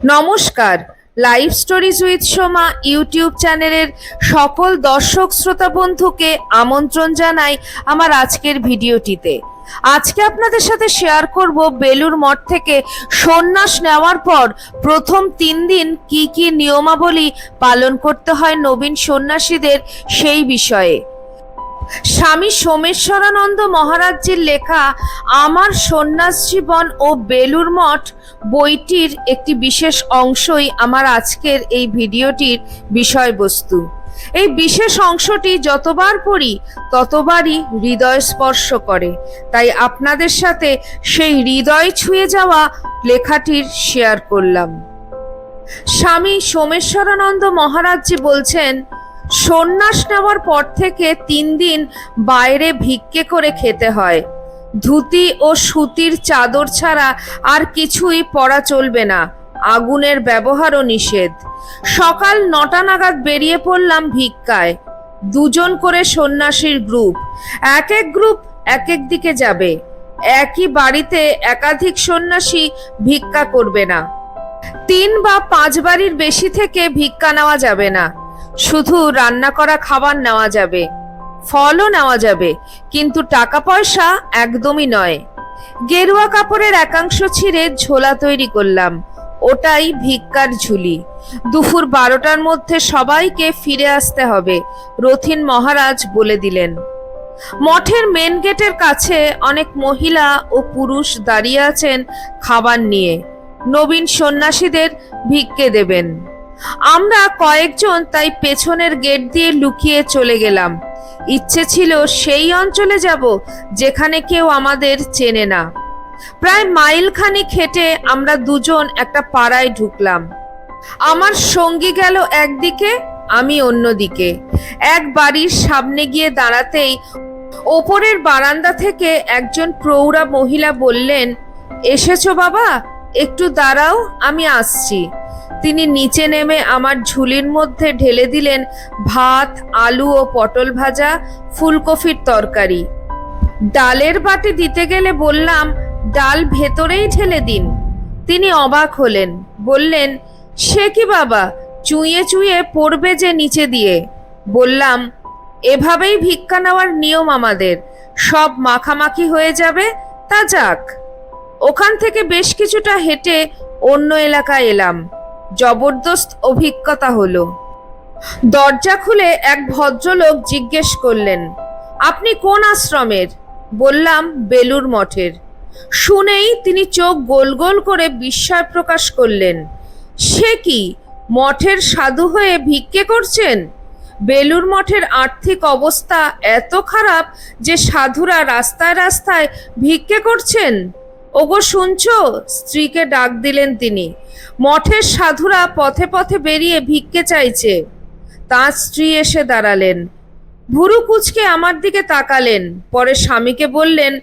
নমস্কার। Live stories with Soma YouTube চ্যানেলের সকল দর্শক, শ্রোতা বন্ধুকে আমন্ত্রণ জানাই আমার আজকের ভিডিওটিতে। আজকে আপনাদের সাথে শেয়ার করব বেলুর মঠ থেকে সন্ন্যাস নেওয়ার পর প্রথম তিন দিন কি কি নিয়মাবলী পালন করতে হয় নবীন সন্ন্যাসীদের সেই বিষয়ে। স্বামী সোমেশ্বরানন্দ মহারাজজির লেখা আমার সন্ন্যাস জীবন ও বেলুর মঠ বইটির একটি বিশেষ অংশই আমার আজকের এই ভিডিওটির বিষয়বস্তু। এই বিশেষ অংশটি যতবার পড়ি, ততবারই হৃদয় স্পর্শ করে। তাই আপনাদের সাথে সেই হৃদয় ছুঁয়ে যাওয়া লেখাটির শেয়ার করলাম। স্বামী সোমেশ্বরানন্দ মহারাজজি বলছেন সন্ন্যাস নেওয়ার পর থেকে তিন দিন বাইরে ভিক্ষে করে খেতে হয়। ধুতি ও সুতির চাদর ছাড়া আর কিছুই পরা চলবে না। আগুনের ব্যবহারও নিষেধ। সকাল নটা নাগাদ বেরিয়ে পড়লাম ভিক্ষায়। দুজন করে সন্ন্যাসীর গ্রুপ। এক এক গ্রুপ এক এক দিকে যাবে। একই বাড়িতে একাধিক সন্ন্যাসী ভিক্ষা করবে না। তিন বা পাঁচ বাড়ির বেশি থেকে ভিক্ষা নেওয়া যাবে না। শুধু রান্না করা খাবার নেওয়া যাবে, ফলও নেওয়া যাবে, কিন্তু টাকা পয়সা একদমই নয়। গেরুয়া কাপড়ের একাংশ ছিঁড়ে ঝোলা তৈরি করলাম, ওটাই ভিক্ষার ঝুলি। দুপুর বারোটার মধ্যে সবাইকে ফিরে আসতে হবে, রথিন মহারাজ বলে দিলেন। মঠের মেন গেটের কাছে অনেক মহিলা ও পুরুষ দাঁড়িয়ে আছেন খাবার নিয়ে। নবীন সন্ন্যাসীদের ভিক্ষে দেবেন। আমরা কয়েকজন তাই পেছনের গেট দিয়ে লুকিয়ে চলে গেলাম। ইচ্ছে ছিল সেই অঞ্চলে যাব যেখানে কেউ আমাদের চেনে না। প্রায় মাইল খানি খেটে আমরা দুজন একটা পাড়ায় ঢুকলাম। আমার সঙ্গী গেল একদিকে, আমি অন্যদিকে। এক বাড়ির সামনে গিয়ে দাঁড়াতেই ওপরের বারান্দা থেকে একজন প্রৌঢ়া মহিলা বললেন, এসেছ বাবা, একটু দাঁড়াও, আমি আসছি। তিনি নিচে নেমে আমার ঝুলির মধ্যে ঢেলে দিলেন ভাত, আলু ও পটল ভাজা, ফুলকপির তরকারি। ডালের বাটি দিতে গেলে বললাম, ডাল ভেতরেই ঢেলে দিন। তিনি অবাক হলেন, বললেন, সে কি বাবা চুইয়ে চুইয়ে পড়বে যে নিচে দিয়ে? বললাম, এভাবেই ভিক্ষা নেওয়ার নিয়ম আমাদের। সব মাখামাখি হয়ে যাবে, তা যাক। ওখান থেকে বেশ কিছুটা হেঁটে অন্য এলাকায় এলাম। জবরদস্ত অভিজ্ঞতা হলো। দরজা খুলে এক ভদ্রলোক জিজ্ঞেস করলেন, আপনি কোন আশ্রমের? বললাম বেলুর মঠের। শুনেই তিনি চোখ গোল গোল করে বিস্ময় প্রকাশ করলেন, সে কি, মঠের সাধু হয়ে ভিক্ষে করছেন? বেলুর মঠের আর্থিক অবস্থা এত খারাপ যে সাধুরা রাস্তায় রাস্তায় ভিক্ষে করছেন? ওগো, শুনছো? স্ত্রীকে ডাক দিলেন তিনি। মঠের সাধুরা পথে পথে বেরিয়ে ভিক্ষে চাইছে। তাঁর স্ত্রী এসে দাঁড়ালেন। ভুরু কুচকে আমার দিকে তাকালেন। পরে স্বামীকে বললেন,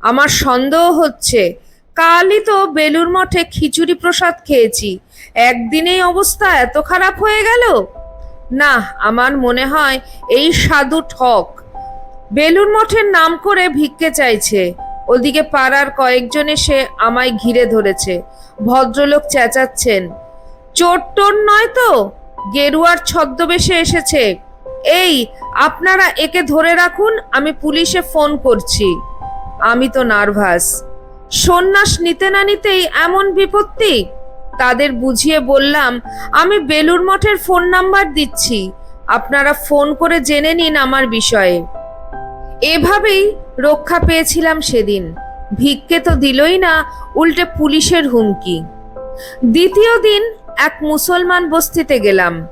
আমার সন্দেহ হচ্ছে। কালই তো বেলুর মঠে খিচুড়ি প্রসাদ খেয়েছি। একদিনেই অবস্থা এত খারাপ হয়ে গেল? না, আমার মনে হয় এই সাধু ঠক। বেলুর মঠের নাম করে ভিক্ষে চাইছে। ওদিকে পাড়ার কয়েকজন এসে আমায় ঘিরে ধরেছে। ভদ্রলোক চেঁচাচ্ছেন, চোর টোর নয় তো? গেরুয়ার ছদ্মবেশে এসেছে। এই, আপনারা একে ধরে রাখুন, আমি পুলিশে ফোন করছি। আমি তো নার্ভাস। সন্ন্যাস নিতে না নিতেই এমন বিপত্তি? তাদের বুঝিয়ে বললাম, আমি বেলুর মঠের ফোন নাম্বার দিচ্ছি। আপনারা ফোন করে জেনে নিন আমার বিষয়ে। এভাবেই রক্ষা পেয়েছিলাম সেদিন। ভিক্ষে তো দিলই না, উল্টে পুলিশের হুমকি। দ্বিতীয় দিন এক মুসলমান বস্তিতে গেলাম।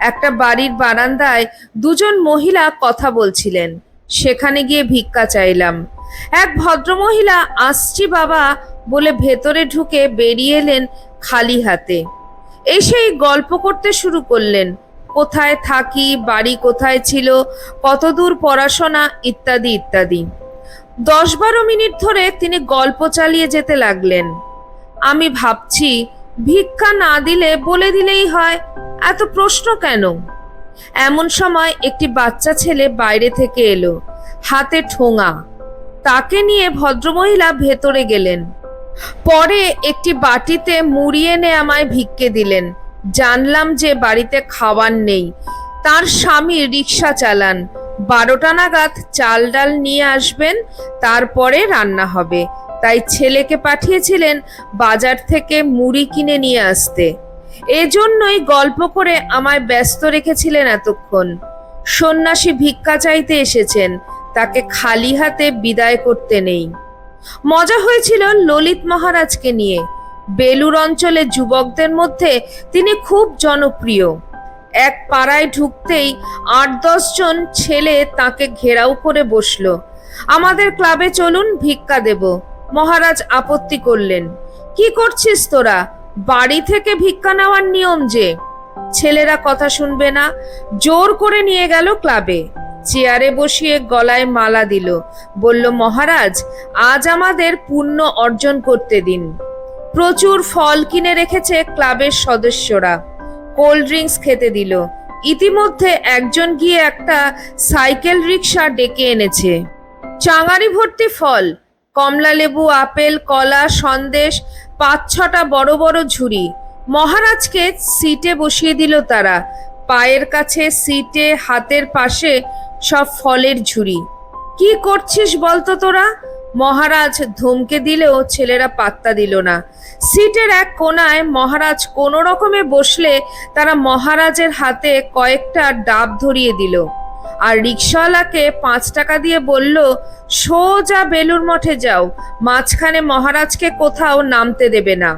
একটা বাড়ির বারান্দায় দুজন মহিলা কথা বলছিলেন। সেখানে গিয়ে ভিক্ষা চাইলাম। এক ভদ্রমহিলা, আসছি বাবা, বলে ভেতরে ঢুকে বেরিয়ে এলেন খালি হাতে। এসেই গল্প করতে শুরু করলেন। কোথায় থাকি, বাড়ি কোথায় ছিল, কতদূর পড়াশোনা, ইত্যাদি ইত্যাদি। দশ বারো মিনিট ধরে তিনি গল্প চালিয়ে যেতে লাগলেন। আমি ভাবছি, ভিক্ষা না দিলে বলে দিলেই হয়, এত প্রশ্ন কেন? এমন সময় একটি বাচ্চা ছেলে বাইরে থেকে এলো, হাতে ঠোঙা। তাকে নিয়ে ভদ্রমহিলা ভেতরে গেলেন। পরে একটি বাটিতে মুড়ি এনে আমায় ভিক্ষে দিলেন। জানলাম যে বাড়িতে খাবার নেই। তার স্বামী রিক্সা চালান। বারোটা নাগাদ চাল ডাল নিয়ে আসবেন, তারপরে রান্না হবে। তাই ছেলেকে পাঠিয়েছিলেন বাজার থেকে মুড়ি কিনে নিয়ে আসতে। এজন্যই গল্প করে আমায় ব্যস্ত রেখেছিলেন এতক্ষণ। সন্ন্যাসী ভিক্ষা চাইতে এসেছেন, তাকে খালি হাতে বিদায় করতে নেই। মজা হয়েছিল ললিত মহারাজকে নিয়ে। বেলুর অঞ্চলে যুবকদের মধ্যে তিনি খুব জনপ্রিয়। এক পাড়ায় ঢুকতেই আট দশ জন ছেলে তাকে ঘেরাও করে বসল। আমাদের ক্লাবে চলুন, ভিক্ষা দেব। মহারাজ আপত্তি করলেন। কি করছিস তোরা? বাড়ি থেকে ভিক্ষা নেওয়ার নিয়ম যে? ছেলেরা কথা শুনবে না। জোর করে নিয়ে গেল ক্লাবে। চেয়ারে বসিয়ে গলায় মালা দিল। বলল, মহারাজ, আজ আমাদের পুণ্য অর্জন করতে দিন। প্রচুর ফল কিনে রেখেছে ক্লাবের সদস্যরা। কোল্ড ড্রিঙ্কস খেতে দিল। ইতিমধ্যে একজন গিয়ে একটা সাইকেল রিক্সা ডেকে এনেছে। চাঙারি ভর্তি ফল, কমলা লেবু, আপেল, কলা, সন্দেশ, পাঁচ ছটা বড় বড় ঝুড়ি। মহারাজকে সিটে বসিয়ে দিল তারা। পায়ের কাছে, সিটে, হাতের পাশে সব ফলের ঝুড়ি। কি করছিস বলতো তোরা? মহারাজ ধমকে দিলেও ছেলেরা পাত্তা দিল না। সিটের এক কোনায় মহারাজ কোনো রকমে বসলে তারা মহারাজের হাতে কয়েকটা ডাব ধরিয়ে দিল। আর রিক্সাওয়ালাকে পাঁচ টাকা দিয়ে বলল, সোজা বেলুর মঠে যাও, মাঝখানে মহারাজকে কোথাও নামতে দেবে না।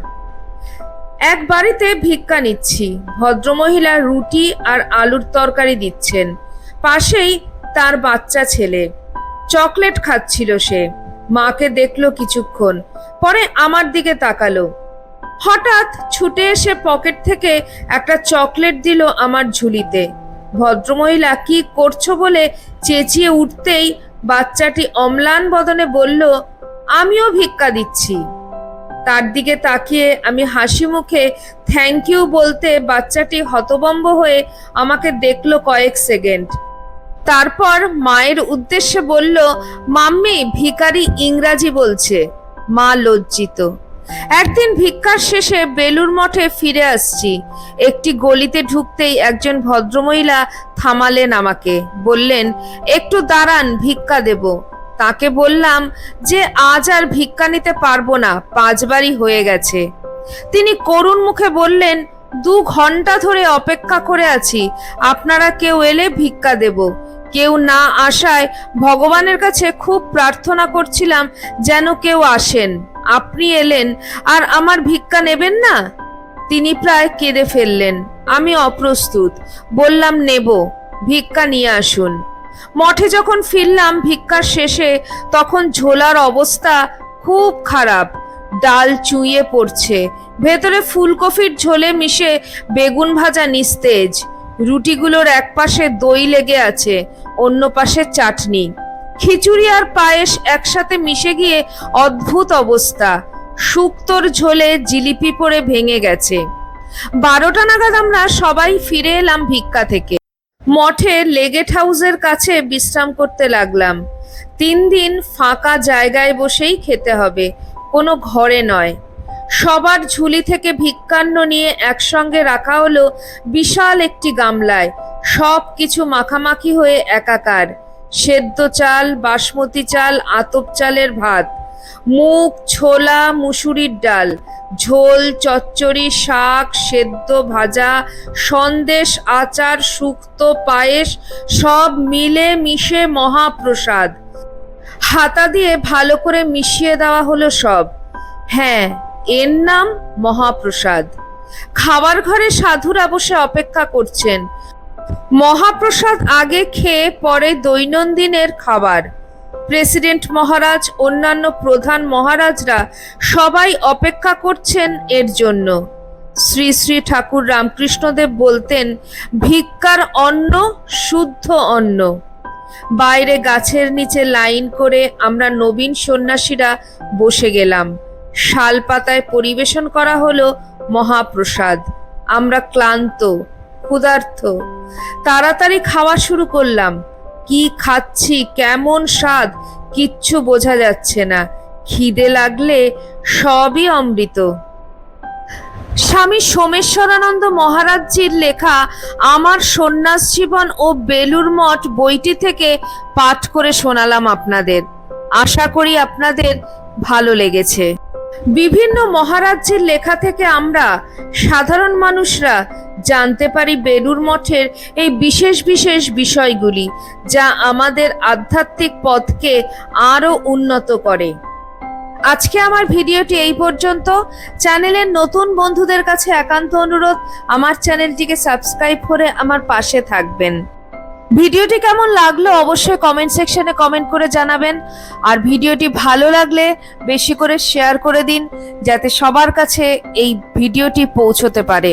এক বাড়িতে ভিক্ষা নিচ্ছি, ভদ্রমহিলা রুটি আর আলুর তরকারি দিচ্ছেন। পাশেই তার বাচ্চা ছেলে। চকলেট খাচ্ছিল সে। মাকে দেখল কিছুক্ষণ পরে আমার দিকে তাকালো। হঠাৎ ছুটে এসে পকেট থেকে একটা চকলেট দিল আমার ঝুলিতে। ভদ্রমহিলা, কি করছ? বলে চেঁচিয়ে উঠতেই বাচ্চাটি অম্লান বদনে বলল, আমিও ভিক্ষা দিচ্ছি। তার দিকে তাকিয়ে আমি হাসি মুখে থ্যাংক ইউ বলতে বাচ্চাটি হতবম্ব হয়ে আমাকে দেখল কয়েক সেকেন্ড। তারপর মায়ের উদ্দেশ্যে বলল, মাম্মি ভিকারি ইংরাজি বলছে। মা লজ্জিত। একদিন ভিক্ষার শেষে বেলুর মঠে ফিরে আসছি। একটি গলিতে ঢুকতেই একজন ভদ্রমহিলা থামালেন আমাকে। বললেন, একটু দাঁড়ান, ভিক্ষা দেব। তাকে বললাম যে, আজ আর ভিক্ষা নিতে পারব না, পাঁচবারই হয়ে গেছে। তিনি করুণ মুখে বললেন, দু ঘণ্টা ধরে অপেক্ষা করে আছি, আপনারা কেউ এলে ভিক্ষা দেব। কেউ না আসায় ভগবানের কাছে খুব প্রার্থনা করছিলাম যেন কেউ আসেন। আপনি এলেন, আর আমার ভিক্ষা নেবেন না? তিনি প্রায় কেঁদে ফেললেন। আমি অপ্রস্তুত, বললাম, নেব, ভিক্ষা নিয়ে আসুন। মঠে যখন ফিরলাম, ভিক্ষার শেষে তখন ঝোলার অবস্থা খুব খারাপ। ডাল চুইয়ে পড়ছে, ভেতরে ফুলকপির ঝোলে মিশে বেগুন ভাজা নিস্তেজ, রুটিগুলোর একপাশে দই লেগে আছে অন্য পাশে চাটনি। খিচুড়ি আর পায়েস একসাথে মিশে গিয়ে অদ্ভুত অবস্থা। শুক্তোর ঝোলে জিলিপি পরে ভেঙে গেছে। বারোটা নাগাদ আমরা সবাই ফিরে এলাম ভিক্ষা থেকে। মঠে লেগেট হাউসের কাছে বিশ্রাম করতে লাগলাম। তিন দিন ফাঁকা জায়গায় বসেই খেতে হবে, কোনো ঘরে নয়। সবার ঝুলি থেকে ভিক্ষান্ন নিয়ে একসঙ্গে রাখা হলো বিশাল একটি গামলায়। সব কিছু মাখামাখি হয়ে একাকার। সেদ্ধ চাল, বাসমতি চাল, আতপ চালের ভাত, মুগ, ছোলা, মুসুরির ডাল, ঝোল, চচ্চড়ি, শাক, সেদ্ধ, ভাজা, সন্দেশ, আচার, শুক্তো, পায়েস, সব মিলে মিশে মহাপ্রসাদ। হাতা দিয়ে ভালো করে মিশিয়ে দেওয়া হলো সব। হ্যাঁ এর নাম মহাপ্রসাদ। খাবার ঘরে সাধুরা বসে অপেক্ষা করছেন। মহাপ্রসাদ আগে খেয়ে পরে দৈনন্দিনের খাবার। প্রেসিডেন্ট মহারাজ, অন্যান্য প্রধান মহারাজরা সবাই অপেক্ষা করছেন এর জন্য। শ্রী শ্রী ঠাকুর রামকৃষ্ণদেব বলতেন, ভিক্ষার অন্ন, শুদ্ধ অন্ন। বাইরে গাছের নিচে লাইন করে আমরা নবীন সন্ন্যাসীরা বসে গেলাম। শাল পাতায় পরিবেশন করা হলো মহাপ্রসাদ। আমরা ক্লান্ত ক্ষুধার্ত। তাড়াতাড়ি খাওয়া শুরু করলাম। কি খাচ্ছি, কেমন স্বাদ, কিচ্ছু বোঝা যাচ্ছে না। খিদে লাগলে সবই অমৃত। স্বামী সোমেশ্বরানন্দ মহারাজজির লেখা আমার সন্ন্যাস জীবন ও বেলুর মঠ বইটি থেকে পাঠ করে শোনালাম আপনাদের। আশা করি আপনাদের ভালো লেগেছে। বিভিন্ন মহারাজ্যের লেখা থেকে আমরা সাধারণ মানুষরা জানতে পারি বেলুর মঠের এই বিশেষ বিশেষ বিষয়গুলি, যা আমাদের আধ্যাত্মিক পথকে আরও উন্নত করে। আজকে আমার ভিডিওটি এই পর্যন্ত। চ্যানেলের নতুন বন্ধুদের কাছে একান্ত অনুরোধ, আমার চ্যানেলটিকে সাবস্ক্রাইব করে আমার পাশে থাকবেন। ভিডিওটি কেমন লাগল অবশ্যই কমেন্ট সেকশনে কমেন্ট করে জানাবেন। আর ভিডিওটি ভালো লাগলে বেশি করে শেয়ার করে দিন, যাতে সবার কাছে এই ভিডিওটি পৌঁছতে পারে।